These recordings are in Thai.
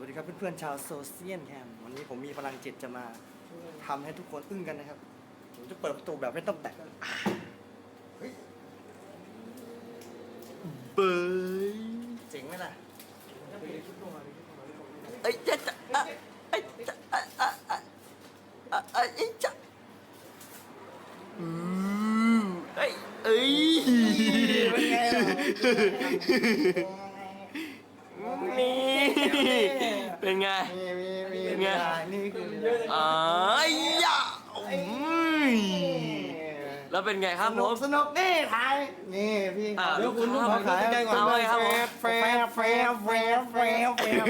วัสดีครับเพื่อนๆชาวโซเชียลแคมวันนี้ผมมีพลังจิตจะมาทำให้ทุกคนอึ้งกันนะครับ ผมจะเปิดประตูแบบไม่ต้องแตะเบยเจ๋งไหมล่ะเอ้ยจะจะอะเอ้ยจะอะอะอะอะอะเอ้ยจะอืมเอ้เอ้ย เป็นไงล่ะ นี่ เป็นไง มีมีมีเป็นไง นี่คืออ้ายยะอืมแล้วเป็นไงครับสผนุกม สนุกนี่ถ่ายนี่พี่อ่าเดี๋ยวคุณลูลูกกค้าค้าขายใกล้ๆก่อนเอาเลยครับผม แฟร์แฟร์แฟร์แฟร์แฟร์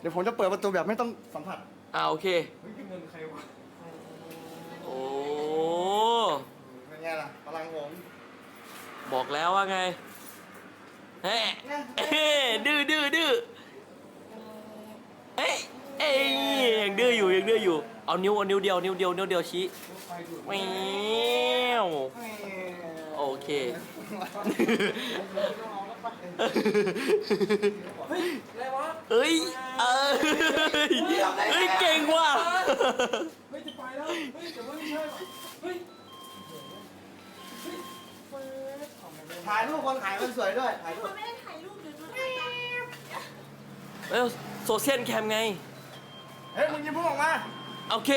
เดี๋ยวผมจะเปิดประตูแบบไม่ต้องสัมผัสอ่าโอเค เฮ้ยเงินใครวะโอ้ เป็นไงล่ะพลังผมบอกแล้วว่าไงเฮ้เฮ้ดื้อดื้อดื้อเอ้ยเอ้ย ยังดื้ออยู่ยังดื้ออยู่ เอานิ้วเอานิ้วเดียวนิ้วเดียวนิ้วเดียวชี้แมวโอเค เฮ้ยเอ้ยเฮ้ยเก่งว่ะ เฮ้ยจะไปแล้ว เฮ้ยแต่ว่าไม่ใช่ว่ะเฮ้ยเฮ้ยเฟิร์สของมันเลยถ่ายรูปคนขายคนสวยด้วย ถ่ายรูปเขาไม่ได้ถ่ายรูปเดี๋ยวดูถ่ายตามแล้วโซเชียลแคมไง เฮ้ยมึงยิงมพูดออกมา โอเค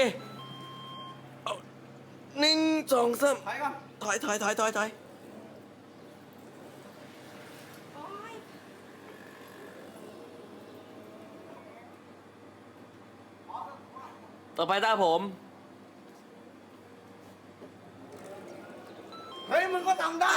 หนึ่งสองสามถอยก่อน ถอยถอยถอยถอยถอยต่อไปตาผม เฮ้ยมึงก็ทำได้